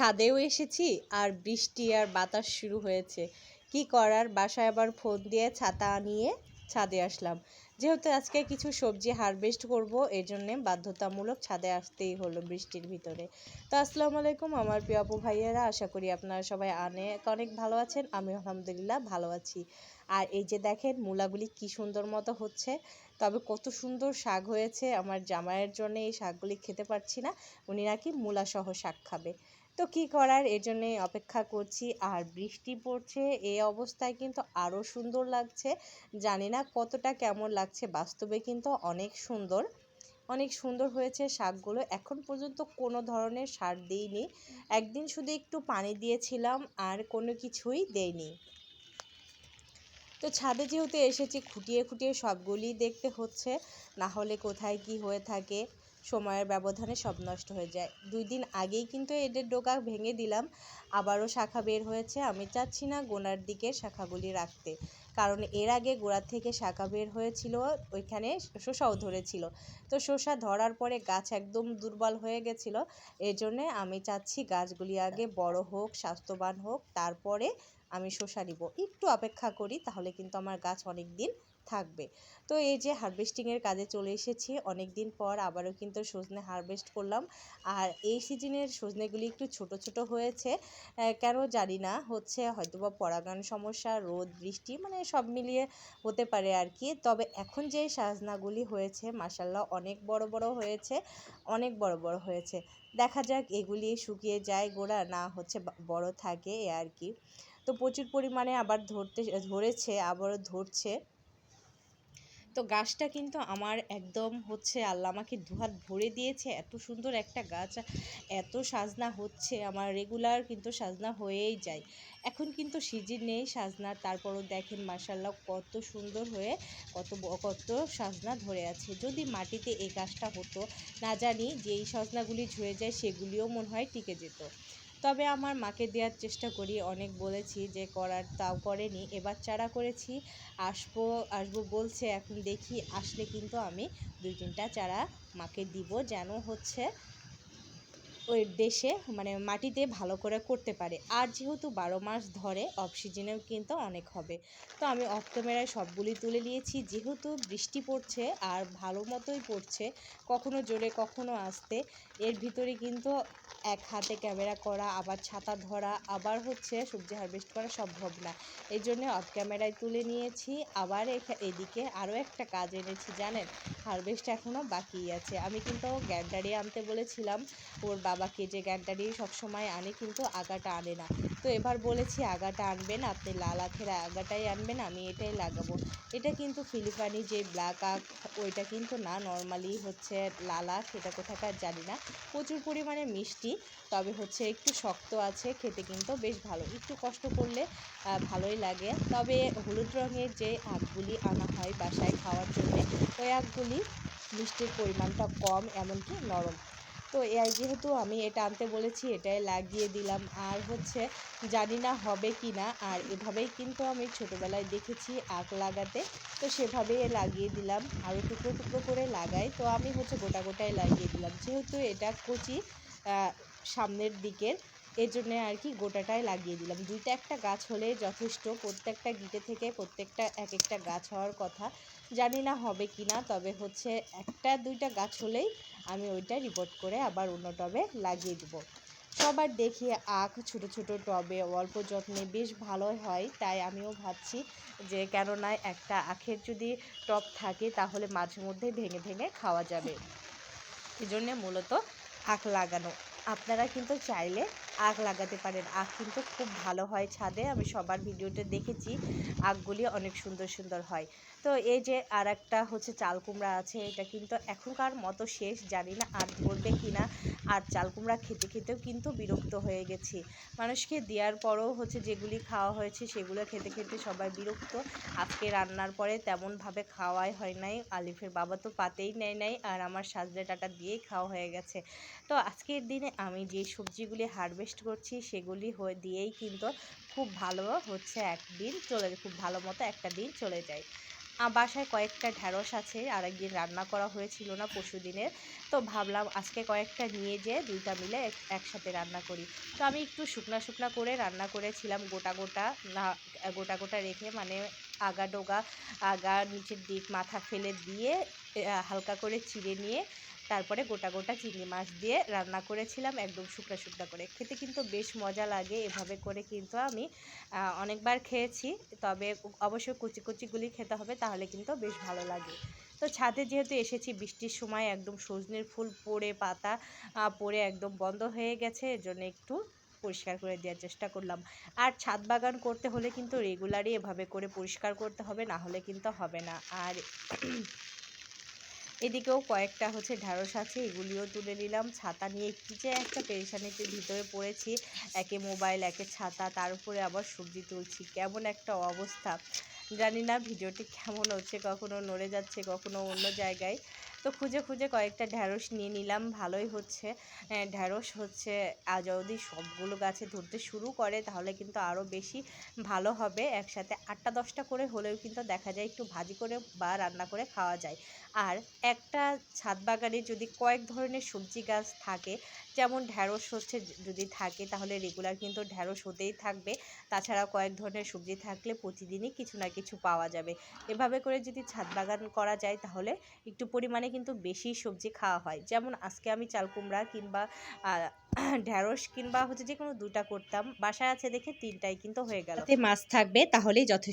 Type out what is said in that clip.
ছাদেও এসেছি আর বৃষ্টি আর বাতাস শুরু হয়েছে। কি করার? বাসায় আবার ফোন দিয়ে ছাতা নিয়ে ছাদে আসলাম। যেহেতু আজকে কিছু সবজি হারভেস্ট করব এই জন্যে বাধ্যতামূলক ছাদে আসতেই হলো বৃষ্টির ভিতরে। তো আসসালামু আলাইকুম, আমার প্রিয় আপু ভাইয়েরা, আশা করি আপনারা সবাই অনেক অনেক ভালো আছেন। আমি আলহামদুলিল্লাহ ভালো আছি। আর এই যে দেখেন, মূলাগুলি কি সুন্দর মতো হচ্ছে। তবে কত সুন্দর শাক হয়েছে। আমার জামাইয়ের জন্য এই শাকগুলি খেতে পারছি না। উনি নাকি মূলা সহ শাক খাবে। তো কি করার? এর জন্যে অপেক্ষা করছি। আর বৃষ্টি পড়ছে এই অবস্থায় কিন্তু আরও সুন্দর লাগছে। জানি না কতটা কেমন লাগছে, বাস্তবে কিন্তু অনেক সুন্দর। অনেক সুন্দর হয়েছে শাকগুলো। এখন পর্যন্ত কোনো ধরনের সার দিইনি। একদিন শুধু একটু পানি দিয়েছিলাম, আর কোনো কিছুই দেইনি। তো ছাদে যেহেতু এসেছি, খুঁটিয়ে খুঁটিয়ে সবগুলি দেখতে হচ্ছে। না হলে কোথায় কি হয়ে থাকে? সময়ের ব্যবধানে সব নষ্ট হয়ে যায়। দুই দিন আগেই কিন্তু এদের ডোকা ভেঙে দিলাম। আবারও শাখা বের হয়েছে। আমি চাচ্ছি না গোনার দিকে শাখাগুলি রাখতে। কারণ এর আগে গোড়ার থেকে শাখা বের হয়েছিল, ওইখানে শসাও ধরেছিল। তো শসা ধরার পরে গাছ একদম দুর্বল হয়ে গেছিল। এই জন্যে আমি চাচ্ছি গাছগুলি আগে বড় হোক, স্বাস্থ্যবান হোক, তারপরে আমি শসা নিব। একটু অপেক্ষা করি, তাহলে কিন্তু আমার গাছ অনেক দিন থাকবে। তো এই যে হারভেস্টিংয়ের কাজে চলে এসেছি অনেক দিন পর আবারও কিন্তু সজনে হারভেস্ট করলাম। আর এই সিজনের সজনেগুলি একটু ছোট ছোট হয়েছে। কেন জানি না, হচ্ছে হয়তোবা পরাগান সমস্যা, রোদ, বৃষ্টি মানে সব মিলিয়ে হতে পারে আর কি। তবে এখন যে সাজনাগুলি হয়েছে মাসাল্লাহ অনেক বড় বড় হয়েছে, অনেক বড় বড় হয়েছে। দেখা যাক এগুলি শুকিয়ে যায়, গোড়া না হচ্ছে বড় থাকে আর কি। তো প্রচুর পরিমাণে আবার ধরতে, ধরেছে, আবারও ধরছে। তো গাছটা কিন্তু আমার একদম হচ্ছে আল্লাহ আমাকে দুহাত ভরে দিয়েছে, এত সুন্দর একটা গাছ, এত সাজনা হচ্ছে, আমার রেগুলার কিন্তু সাজনা হয়েই যায়। এখন কিন্তু সিজন নেই সাজনার, তারপরও দেখেন মার্শাল্লাহ কত সুন্দর হয়ে কত কত সাজনা ধরে আছে। যদি মাটিতে এই গাছটা হতো, না জানি যে এই সজনাগুলি ঝরে যায় সেগুলিও মনে হয় টিকে যেত। তবে আমার মাকে দেওয়ার চেষ্টা করি, অনেক বলেছি যে করার, তাও করেনি। এবার চারা করেছি, আসব আসব বলছে, এখন দেখি, আসলে কিন্তু আমি দুই তিনটা চারা মাকে দিব যেন হচ্ছে ওই দেশে মানে মাটিতে ভালো করে করতে পারে। আর যেহেতু বারো মাস ধরে অফ সিজনেও কিন্তু অনেক হবে। তো আমি ক্যামেরায় সবগুলি তুলে নিয়েছি। যেহেতু বৃষ্টি পড়ছে আর ভালো মতোই পড়ছে, কখনো জোরে, কখনো আসতে, এর ভিতরে কিন্তু এক হাতে ক্যামেরা করা, আবার ছাতা ধরা, আবার হচ্ছে সবজি হারভেস্ট করা সম্ভব না। এই জন্য অফ ক্যামেরায় তুলে নিয়েছি। আবার এদিকে আরও একটা কাজ এনেছি, জানেন? হারভেস্ট এখনও বাকি আছে। আমি কিন্তু গ্যান্ডারি আনতে বলেছিলাম, ওর বাবাকে যে গ্যান্ডারি সবসময় আনে, কিন্তু আগাটা আনে না। তো এবার বলেছি, আগাটা আনবেন আপনি লাল আখের আগাটাই আনবেন, আমি এটাই লাগাবো। এটা কিন্তু ফিলিপানি যে ব্ল্যাক আখ ওইটা কিন্তু না, নর্মালি হচ্ছে লাল আখ এটা কোথাকার জানি না। প্রচুর পরিমাণে মিষ্টি, তবে হচ্ছে একটু শক্ত আছে, খেতে কিন্তু বেশ ভালো। একটু কষ্ট করলে ভালোই লাগে। তবে হলুদ রঙের যে আখগুলি আনা হয় বাসায় খাওয়ার জন্য, ওই আখগুলি মিষ্টির পরিমাণটা কম, এমনকি নরম। তো এই যেহেতু আমি এটা আনতে বলেছি, এটাই লাগিয়ে দিলাম। আর হচ্ছে জানি না হবে কি না আর এভাবেই কিন্তু আমি ছোটোবেলায় দেখেছি আখ লাগাতে। তো সেভাবেই লাগিয়ে দিলাম, আরও টুকরো টুকরো করে লাগাই। তো আমি হচ্ছে গোটা গোটায় লাগিয়ে দিলাম। যেহেতু এটা কচি সামনের দিকের এর জন্যে আর কি গোটাটাই লাগিয়ে দিলাম। দুইটা একটা গাছ হলে যথেষ্ট, প্রত্যেকটা গিটে থেকে প্রত্যেকটা এক একটা গাছ হওয়ার কথা। জানি না হবে কি না, তবে হচ্ছে একটা দুইটা গাছ হলেই আমি ওইটা রিপোর্ট করে আবার অন্য টবে লাগিয়ে দেবো। সবার দেখি আখ ছোট ছোট টবে অল্প যত্নে বেশ ভালো হয়, তাই আমিও ভাবছি যে কেননা একটা আখের যদি টব থাকে তাহলে মাঝে মধ্যে ভেঙে ভেঙে খাওয়া যাবে। এই জন্যে মূলত আখ লাগানো। আপনারা কিন্তু চাইলে আখ লাগাতে পারেন। আখ কিন্তু খুব ভালো হয় ছাদে। আমি সবার ভিডিওতে দেখেছি, আখগুলি অনেক সুন্দর সুন্দর হয়। তো এই যে আর একটা হচ্ছে চালকুমড়া আছে, এটা কিন্তু এখনকার মতো শেষ। জানি না আর ধরবে কি না আর চাল কুমড়া খেতে খেতেও কিন্তু বিরক্ত হয়ে গেছি। মানুষকে দেওয়ার পরও হচ্ছে যেগুলি খাওয়া হয়েছে সেগুলো খেতে খেতে সবাই বিরক্ত। আজকে রান্নার পরে তেমনভাবে খাওয়াই হয় নাই। আলিফের বাবা তো পাতেই নেয় নাই আর আমার সাজরে টাটা দিয়েই খাওয়া হয়ে গেছে। তো আজকের দিনে আমি যে সবজিগুলি হারভেস্ট করছি সেগুলি হয়ে দিয়েই কিন্তু খুব ভালো হচ্ছে একদিন চলে, খুব ভালো মতো একটা দিন চলে যায়। বাসায় কয়েকটা ঢ্যাঁড়স আছে আর একদিন রান্না করা হয়েছিল না পরশু দিনের তো ভাবলাম আজকে কয়েকটা নিয়ে যেয়ে দুইটা মিলে এক- একসাথে রান্না করি। তো আমি একটু শুকনা শুকনা করে রান্না করেছিলাম গোটা গোটা, না, গোটা গোটা রেখে মানে আগা ডোগা, আগা নিচের দিক মাথা ফেলে দিয়ে হালকা করে চিড়ে নিয়ে তারপরে গোটা গোটা চিংড়ি মাছ দিয়ে রান্না করেছিলাম একদম শুকনো শুকনো করে। খেতে কিন্তু বেশ মজা লাগে, এভাবে করে কিন্তু আমি অনেকবার খেয়েছি। তবে অবশ্যই কুচি কুচিগুলি খেতে হবে, তাহলে কিন্তু বেশ ভালো লাগে। তো ছাদে যেহেতু এসেছি, বৃষ্টির সময় একদম সজনের ফুল পড়ে, পাতা পড়ে একদম বন্ধ হয়ে গেছে, এর জন্য একটু পরিষ্কার করে দেওয়ার চেষ্টা করলাম। আর ছাদ বাগান করতে হলে কিন্তু রেগুলারই এভাবে করে পরিষ্কার করতে হবে, না হলে কিন্তু হবে না। আর এদিকেও কয়েকটা হচ্ছে ঢ্যাঁড়স আছে, এগুলিও তুলে নিলাম। ছাতা নিয়ে কী যে একটা পেরেশানিতে ভিতরে পড়েছি। একে মোবাইল, একে ছাতা, তার উপরে আবার সবজি তুলছি। কেমন একটা অবস্থা। জানি না ভিডিওটি কেমন হচ্ছে, কখনো নড়ে যাচ্ছে, কখনো অন্য জায়গায়। তো খুঁজে খুঁজে কয়েকটা ঢ্যাঁড়স নিয়ে নিলাম, ভালোই হচ্ছে। ঢ্যাঁড়স হচ্ছে যদি সবগুলো গাছে ধরতে শুরু করে তাহলে কিন্তু আরও বেশি ভালো হবে। একসাথে আটটা দশটা করে হলেও কিন্তু দেখা যায় একটু ভাজি করে বা রান্না করে খাওয়া যায়। আর একটা ছাদ বাগানে যদি কয়েক ধরনের সবজি গাছ থাকে, যেমন ঢ্যাঁড়স হচ্ছে যদি থাকে তাহলে রেগুলার কিন্তু ঢ্যাঁড়স হতেই থাকবে। তাছাড়া কয়েক ধরনের সবজি থাকলে প্রতিদিনই কিছু না কিছু পাওয়া যাবে। এভাবে করে যদি ছাদ বাগান করা যায় তাহলে একটু পরিমাণে কিন্তু বেশি সবজি খাওয়া হয়। যেমন আজকে আমি চাল কুমড়া কিংবা ঢ্যাঁড়স কিংবা হচ্ছে যে কোনো দুটা করতাম। বাসায় আছে দেখে তিনটাই কিন্তু হয়ে গেল। মাছ থাকবে, তাহলেই যথেষ্ট।